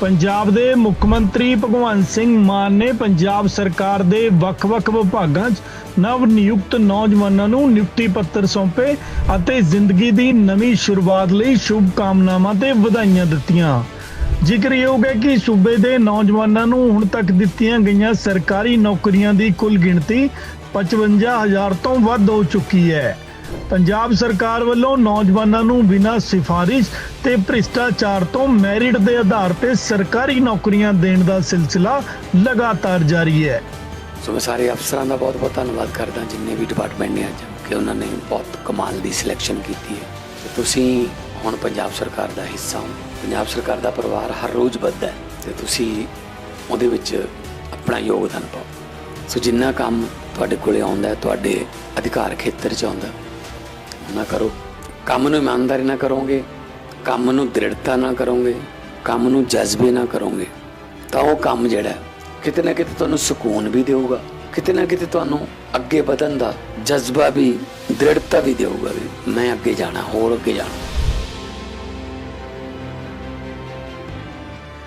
ਪੰਜਾਬ ਦੇ ਮੁੱਖ ਮੰਤਰੀ ਭਗਵੰਤ ਸਿੰਘ ਮਾਨ ਨੇ ਪੰਜਾਬ ਸਰਕਾਰ ਦੇ ਵੱਖ-ਵੱਖ ਵਿਭਾਗਾਂ 'ਚ ਨਵ ਨਿਯੁਕਤ ਨੌਜਵਾਨਾਂ ਨੂੰ ਨਿਯੁਕਤੀ ਪੱਤਰ ਸੌਂਪੇ ਅਤੇ ਜ਼ਿੰਦਗੀ ਦੀ ਨਵੀਂ ਸ਼ੁਰੂਆਤ ਲਈ ਸ਼ੁਭ ਕਾਮਨਾਵਾਂ ਤੇ ਵਧਾਈਆਂ ਦਿੱਤੀਆਂ। ਜ਼ਿਕਰਯੋਗ ਹੈ ਕਿ ਸੂਬੇ ਦੇ ਨੌਜਵਾਨਾਂ ਨੂੰ ਹੁਣ ਤੱਕ ਦਿੱਤੀਆਂ ਗਈਆਂ ਸਰਕਾਰੀ ਨੌਕਰੀਆਂ ਦੀ ਕੁੱਲ ਗਿਣਤੀ 55000 ਤੋਂ ਵੱਧ ਹੋ ਚੁੱਕੀ ਹੈ। ਪੰਜਾਬ ਸਰਕਾਰ ਵੱਲੋਂ ਨੌਜਵਾਨਾਂ ਨੂੰ ਬਿਨਾਂ ਸਿਫਾਰਿਸ਼ ਤੇ ਭ੍ਰਿਸ਼ਟਾਚਾਰ ਤੋਂ ਮੈਰਿਟ ਦੇ ਆਧਾਰ ਤੇ ਸਰਕਾਰੀ ਨੌਕਰੀਆਂ ਦੇਣ ਦਾ ਸਿਲਸਿਲਾ ਲਗਾਤਾਰ ਜਾਰੀ ਹੈ। ਸੋ ਮੈਂ ਸਾਰੇ ਅਫਸਰਾਂ ਦਾ ਬਹੁਤ ਬਹੁਤ ਧੰਨਵਾਦ ਕਰਦਾ, ਜਿੰਨੇ ਵੀ ਡਿਪਾਰਟਮੈਂਟ ਨੇ ਅੱਜ, ਕਿ ਉਹਨਾਂ ਨੇ ਬਹੁਤ ਕਮਾਲ ਦੀ ਸਿਲੈਕਸ਼ਨ ਕੀਤੀ ਹੈ। ਤੇ ਤੁਸੀਂ ਹੁਣ ਪੰਜਾਬ ਸਰਕਾਰ ਦਾ ਹਿੱਸਾ ਹੋ। ਪੰਜਾਬ ਸਰਕਾਰ ਦਾ ਪਰਿਵਾਰ ਹਰ ਰੋਜ਼ ਵੱਧਦਾ ਹੈ ਤੇ ਤੁਸੀਂ ਉਹਦੇ ਵਿੱਚ ਆਪਣਾ ਯੋਗਦਾਨ ਪਾਓ। ਸੋ ਜਿੰਨਾ ਕੰਮ ਤੁਹਾਡੇ ਕੋਲੇ ਆਉਂਦਾ ਤੁਹਾਡੇ ਅਧਿਕਾਰ ਖੇਤਰ 'ਚ ਆਉਂਦਾ ਨਾ ਕਰੋ। ਕੰਮ ਨੂੰ ਇਮਾਨਦਾਰੀ ਨਾਲ ਕਰੋਗੇ, ਕੰਮ ਨੂੰ ਦ੍ਰਿੜਤਾ ਨਾਲ ਕਰੋਗੇ, ਕੰਮ ਨੂੰ ਜਜ਼ਬੇ ਨਾਲ ਕਰੋਗੇ, ਤਾਂ ਉਹ ਕੰਮ ਜਿਹੜਾ ਕਿਤੇ ਨਾ ਕਿਤੇ ਤੁਹਾਨੂੰ ਸਕੂਨ ਵੀ ਦੇਊਗਾ, ਕਿਤੇ ਨਾ ਕਿਤੇ ਤੁਹਾਨੂੰ ਅੱਗੇ ਵਧਣ ਦਾ ਜਜ਼ਬਾ ਵੀ, ਦ੍ਰਿੜਤਾ ਵੀ ਦੇਊਗਾ ਵੀ ਮੈਂ ਅੱਗੇ ਜਾਣਾ, ਹੋਰ ਅੱਗੇ ਜਾਣਾ।